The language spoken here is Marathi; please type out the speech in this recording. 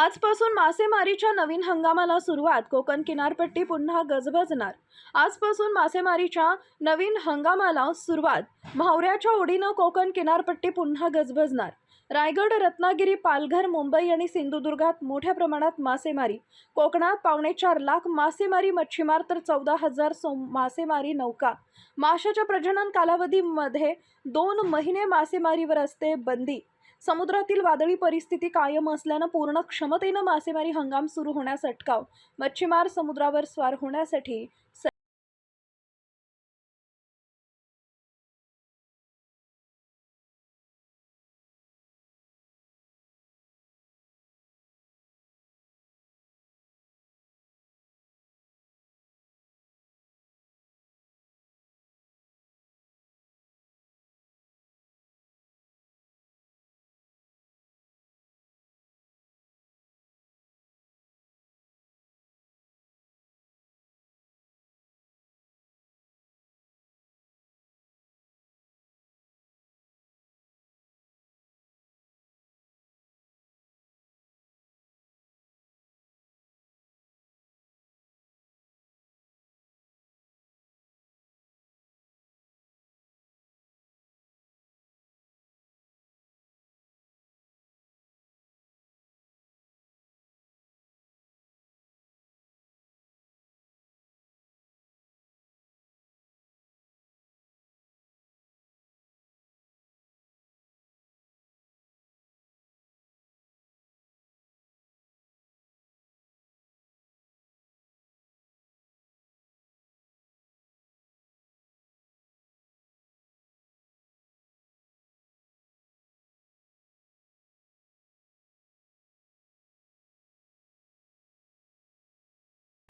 आजपासून मासेमारीच्या नवीन हंगामाला सुरुवात. कोकण किनारपट्टी पुन्हा गजबजणार. आजपासून मासेमारीच्या नवीन हंगामाला सुरुवात. म्हावऱ्याच्या ओढीनं कोकण किनारपट्टी पुन्हा गजबजणार. रायगड रत्नागिरी पालघर मुंबई आणि सिंधुदुर्गात मोठ्या प्रमाणात मासेमारी. कोकणात पावणे चार लाख मासेमारी मच्छीमार तर चौदा हजार सो मासेमारी नौका. माशाच्या प्रजनन कालावधीमध्ये दोन महिने मासेमारीवर असते बंदी. समुद्रातील वादळी परिस्थिती कायम असल्यानं पूर्ण क्षमतेनं मासेमारी हंगाम सुरू होण्यास अटकाव. मच्छीमार समुद्रावर स्वार होण्यासाठी